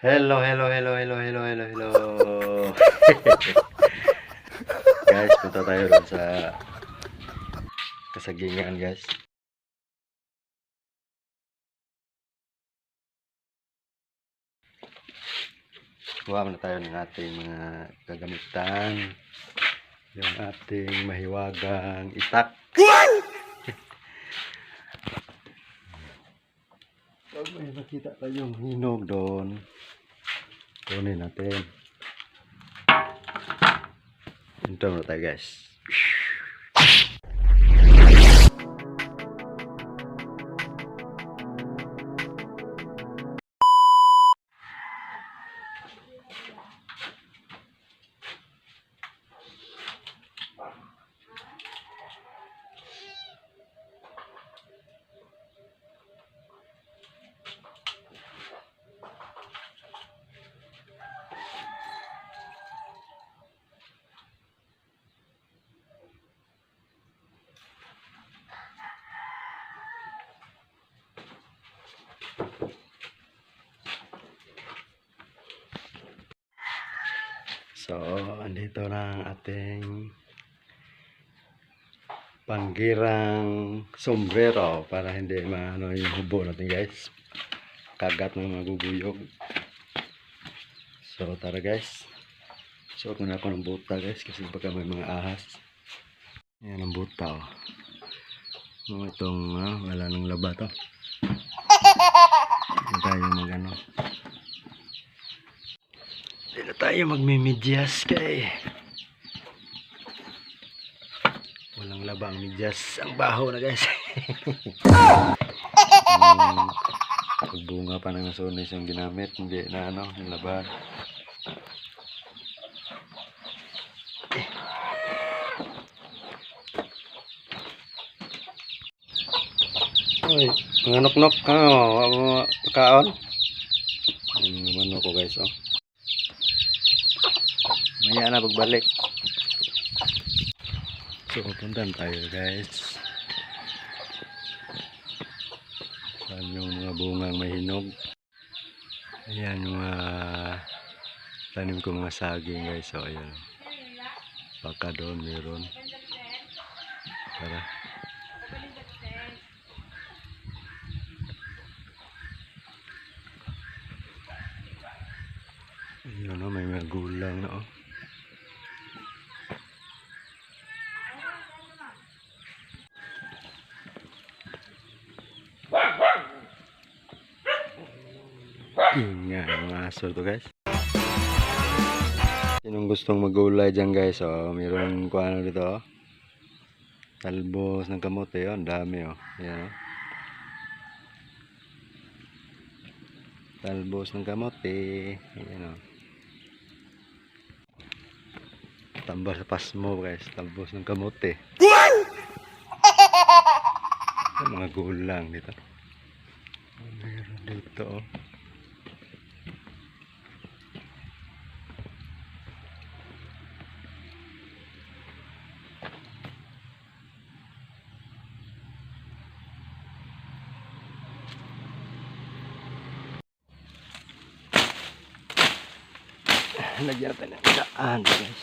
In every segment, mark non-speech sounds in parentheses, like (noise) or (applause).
Hello, hello, hello, hello, hello, hello, hello. (laughs) guys, punta tayo doon sa kasagingan, guys. Kuha muna tayo ng ating mga gagamitan. Yung ating mahiwagang itak. Pag may nakita tayong hinog doon, kunin natin. Ito muna tayo guys. So, andito na ang ating panggirang sombrero para hindi maano yung hubo natin guys. Kagat ng maguguyog. So, tara guys. Suot muna ako ng buta guys kasi baka may mga ahas. Yan ang buta oh. Oh, itong ah, wala nang laba to. Hindi tayo mag ano. Hindi na tayo magmimidyas kay. Walang labang midyas ang baho na guys. (laughs) Um, pagbunga pa ng nasunis yung ginamit. Hindi na ano nilaban Uy, mga nok-nok ka, mga pagkaon. Ang manok ko guys, oh. Maya na pagbalik. So, puntan tayo guys. Saan yung mga bungang may hinog. Ayan yung mga tanim ko mga saging guys. So, ayan. Baka doon meron. Tara. Ayan o, may mga gulang na oh. Yun nga, yung mga aso to guys. Sinong gustong magulay dyan guys, oh, mayroon ko ano dito oh. Talbos ng kamote, oh, ang dami oh. Ayan oh. Talbos ng kamote. Ayan oh. Tambal sa pasmo guys, talbos ng kamote. (laughs) Mga gulang dito. Mayroon dito oh. Lagyan natin ng daan guys.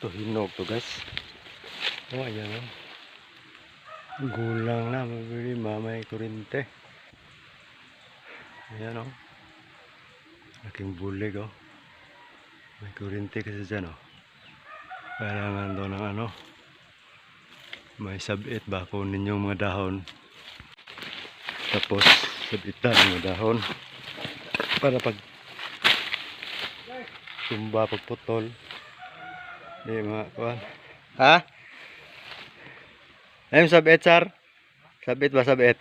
Ito hinog to guys. Oh, ayan oh. Gulang na, mabili mamay kurinte. Ayan oh. Aking bulig oh. May kurinte kasi dyan oh. Kailangan daw ng ano. May sabit ba kunin yung mga dahon. Tapos sabitan mga dahon. Para pag tumba pagputol Di mga kuan. Ha? Ayun sabit sar. Sabit ba sabit?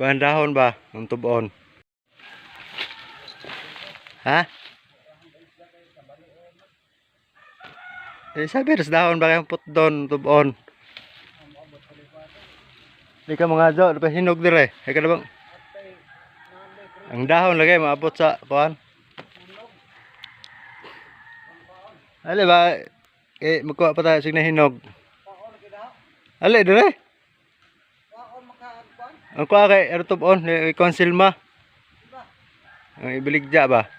Kuan dahon ba ng tubon? Ha? Eh, sabi, ras dahon ba kayong put doon, tubon? Di ka mga dapat hinog dire. Ay ka na bang? Ang dahon lagay, maabot sa, kuan? Ali ba, eh, magkuha pa tayo, sige na hinog. Ali, dire. Ang kuha kay, ano tubon, eh, konsilma. Ang ibiligja ba?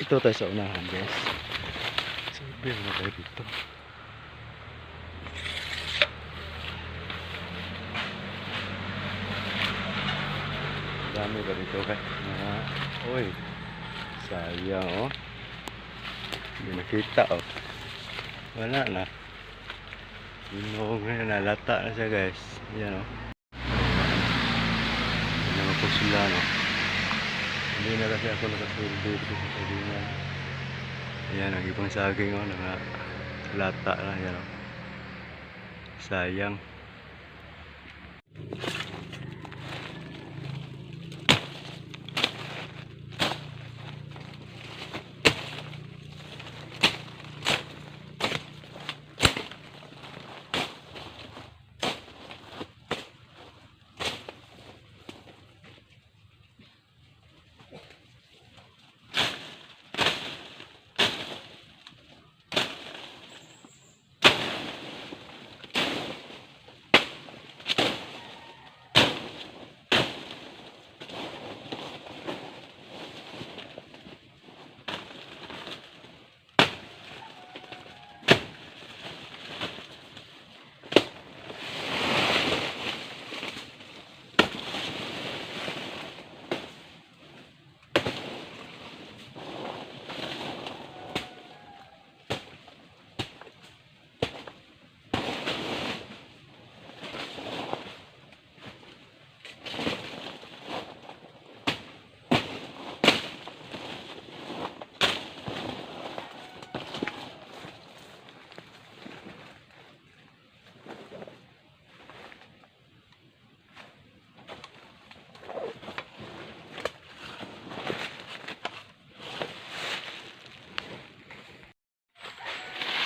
Ito tayo sa unahan, guys. Sabi mo tayo dito. Dami ba dito kay? Mga, oy, sayang oh. Hindi nakita oh. Wala na. Inog na nalata na siya guys. Yan oh. Yan ang po sila no. Hindi na kasi ako nakasuldo dito sa sabingan. Yan ang ibang saging oh. Naka lata na yan oh. Sayang.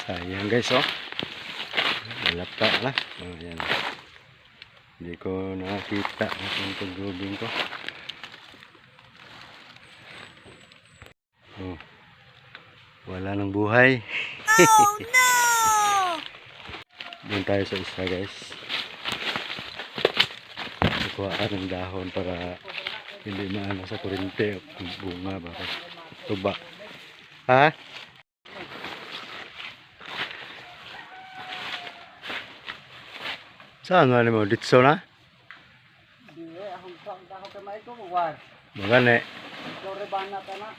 Sayang guys oh. Malata na. Oh, yan. Hindi ko nakakita ang pagrubing ko. Oh. Wala nang buhay. Oh (laughs) no! Doon tayo sa isa guys. Kuhaan ng dahon para hindi maano sa kurente o bunga ba. Tuba. Ha? Saan nga mo? Ditso na? Di akong ako kamay ko war. Magane. Dore bana ka na.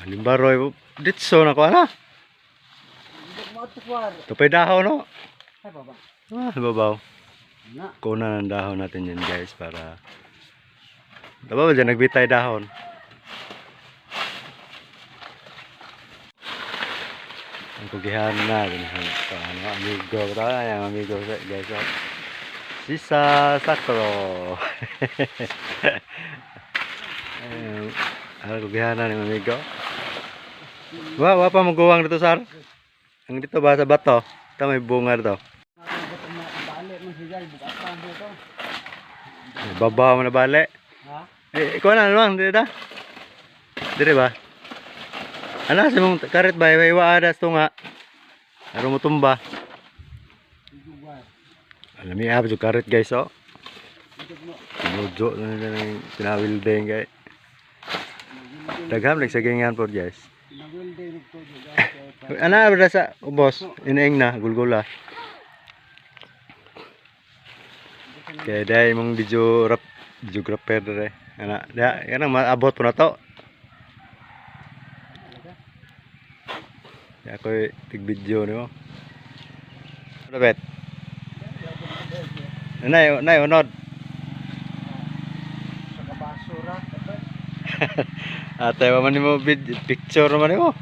Halimbaroy. Ditso na ko na. Hindi mo to war. Tupay dahon no? Ay baba. Ah, babaw. Na. Kuna ng dahon natin yan guys para Diba ba dyan nagbitay dahon? Ang kugihan na ganahan pa ano amigo yung amigo guys oh. Sisa Sakuro. (laughs) Ayun, ang kugihan na ng amigo. Wa wa pa maguwang dito sar. Ang dito ba sa bato? Ito may bunga dito. Dito. Babaw mo na bale. Ha? Eh, ikaw na lang, di da? Dire ba? Ano sa mong karet ba? Iwa iwa adas to nga. Aro mo tumba. Alam niya, abso karet guys, oh. Mujo na nila ng pinawilding guys. Dagham, nagsagingan po guys. (laughs) Ano ba sa ubos? Inaing na, gulgula. Kaya dahil mong video rap, videographer dere. Ano, da, yan maabot po na to. Ya, ako tig video nimo. Ano bet? Nay, nay, unod. Sa kabasura. Ito. Ate, man mo vid picture man mo.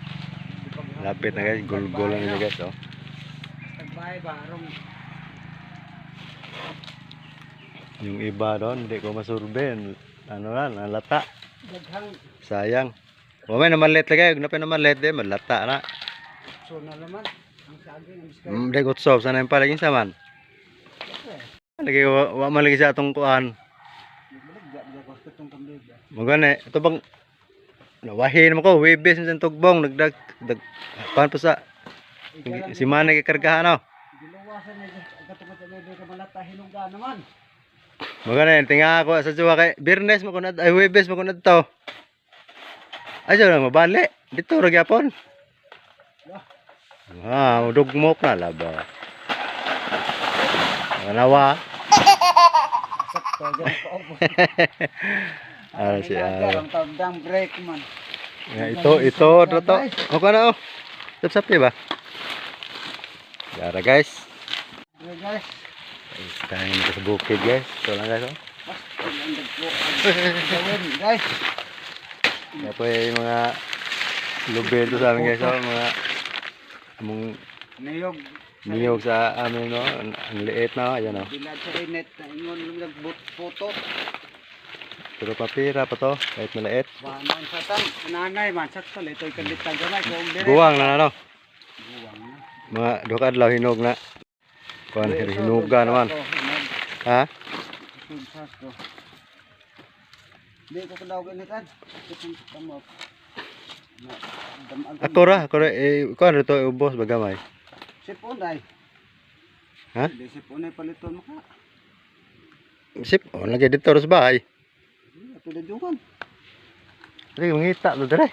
Lapit na guys, gulgol lang guys, oh. Nagbay ba? Arong Yung iba doon, hindi ko masurbe. Ano na, nalata. Sayang. O may naman let lagi, pa naman let din, malata na. so na naman. Ang saging, ang biskay. Mm, Hindi ko sob, sana yung palaging saman. Lagi, wa, wa man lagi sa atong kuan. Magana, ito bang, nawahin mo ko, webes sa tugbong, nagdag, dag, kuan pa sa, si Manay kikargahan, no? Giluwasan na dyan. Ang katungkot sa bebe ka malata, hinuga naman. Magana, tinga ako sa juwa kay, Birnes mo ko na, ay webes mo ko na to. Ay, siya lang, mabali. Dito, ragyapon. Ah, dugmok na laba. Nawa. Sakto, ako. (laughs) Ah, si ah. Ang break man. Ya, ito, ito, ito, ito. O ka na, oh. Sap-sapi ba? Yara, guys. Okay guys. Tayo na sa bukid, guys. Ito lang, guys, oh. Guys. Yan po yung mga lubid to sa amin, guys, oh. Mga, among Niyog. Niyog sa amin, no. Ang, ang liit na. Ayan, oh. Bilad sa inet ingon nagbut photo. Pero papira pa to, kahit maliit. Bahanan sa tan. Nanay man sakto ito ikalitan gamay ko dire. Guwang na, ano. Guwang na. Mga dukadlaw hinog na. Kuan, hinuga naman. Ha? Di ko kadaw ganitan. Ako ra, ako ra, eh, kuan rito, ubos, bagamay. Sipon ay. Ha? Di sipon ay paliton mo ka. Sip, oh, lagi dito sa bahay. Na jukan. Sige, mangita to dire.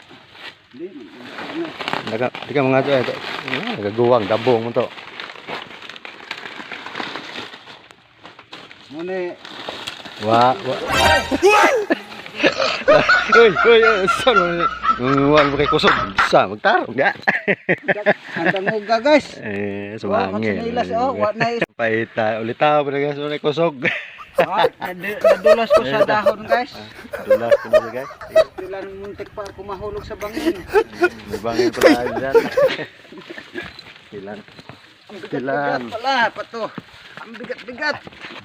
Di man. Ano? Naga, di ka mga ito. Nagaguwang, dabong mo to. Mune. Wa, wa. (laughs) Uy, uy, uy, saan mo? Mo kay kusog. Sa, magtarong ga. Handa mo guys. Eh, Wa sumangin. magsinilas oh, wa na. Paita, ulitaw pa na guys, may kusog. Ah, nadu- Nadulas ko sa dahon guys. Tulas ko na guys. Sila nang muntik pa ako mahulog sa bangin. May bangin pa tayo dyan. Ilan? Ang bigat-bigat pala, pato. Ang bigat-bigat.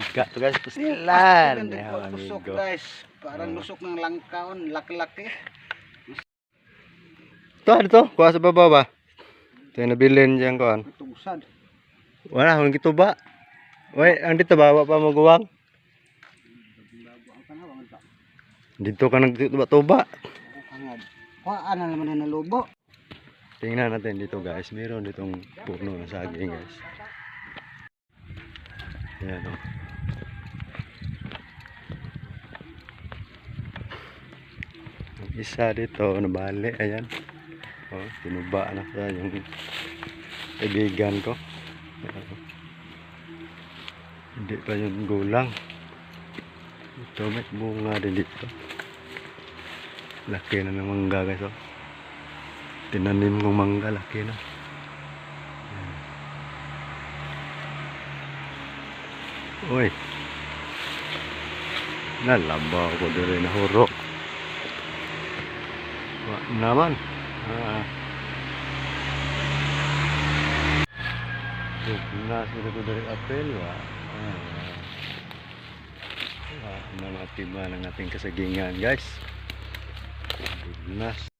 Bigat to guys, pasilan. Ang Eh, bigat guys. Parang lusok ng langkaon, laki-laki. Ito, ano to? Kuha sa baba ba? Ito yung nabilin dyan. Tungsad. Wala, kung gito ba? Wait, ang dito ba? Wa pa maguwang? Ang kanawang ito. Dito ka nagtuba-tuba. Kuhaan na naman na nalubo. Tingnan natin dito guys. Meron ditong puno ng saging guys. Ayan o. Isa dito, nabali. Ayan. O, tinuba na sa yung kaibigan ko. Hindi pa yung gulang. Ito may bunga din dito. Laki na ng mangga guys oh. Tinanim kong mangga, laki na. Uy. Nalabaw ko dito na hurok. Naman. Ah. Ko dito dari apel wa. Ah. Wa mga tiba ng ating kasagingan guys. Nas.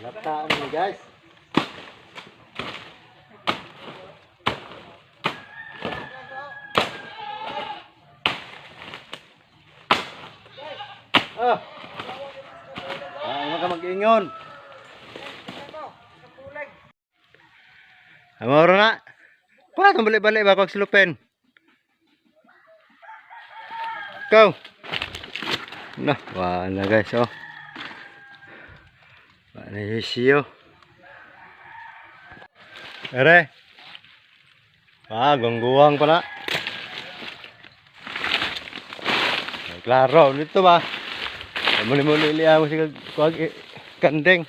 Balitaan mo guys. Ah. Ah, ano ka mag-ingon? Amoro na. Pa, itong balik-balik ba kong silupin? Go! Na, wala guys, oh. Siyo. Ere. Ah, gangguwang pala. Klaro, dito ba? Muli-muli liya mo si kuwag i- kandeng.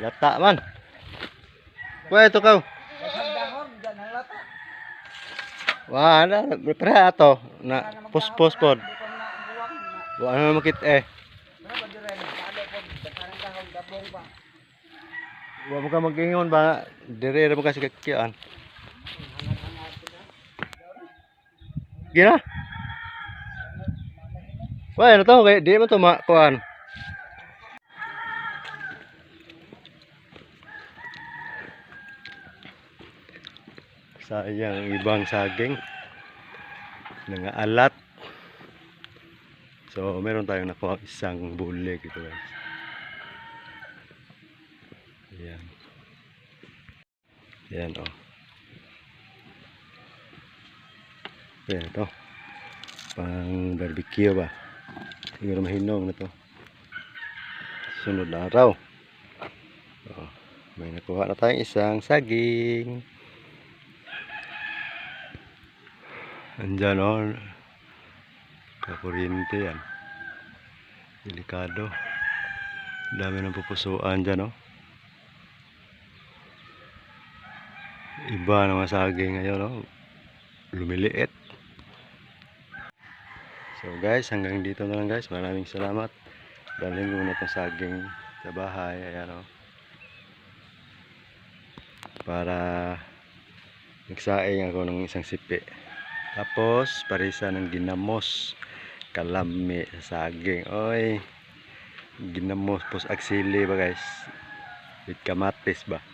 Lata man. Wah, ito ka. Dahon, dyan ang lata. Wah, na, pre ato na pus-pus pod. Makit eh. Ano ba dire? Ano po? Dakarang dahon, dabong pa. Wa mo ka ba? Dire mo kasi kakian. Gina. Wah, ano to? Kaya di mo to makuan. Sayang ibang saging. Nangaalat. So, meron tayong nakuha isang bulig ito guys. Ayan. Ayan o. Oh. Ayan ito. Pang barbecue ba? Siguro mahinog na to. Sunod na araw. Oh, may nakuha na tayong isang saging. Andyan o. Oh. Kakuryente yan. Delikado. Dami ng pupusuan dyan o. Oh. Iba naman saging ngayon, no? Lumiliit. So guys, hanggang dito na lang guys. Maraming salamat. Dalhin ko muna itong saging sa bahay. Ayan, no? Para nagsaing ako ng isang sipi. Tapos, parisa ng ginamos. Kalami sa saging. Oy, ginamos. Pus aksili ba guys? With kamatis ba?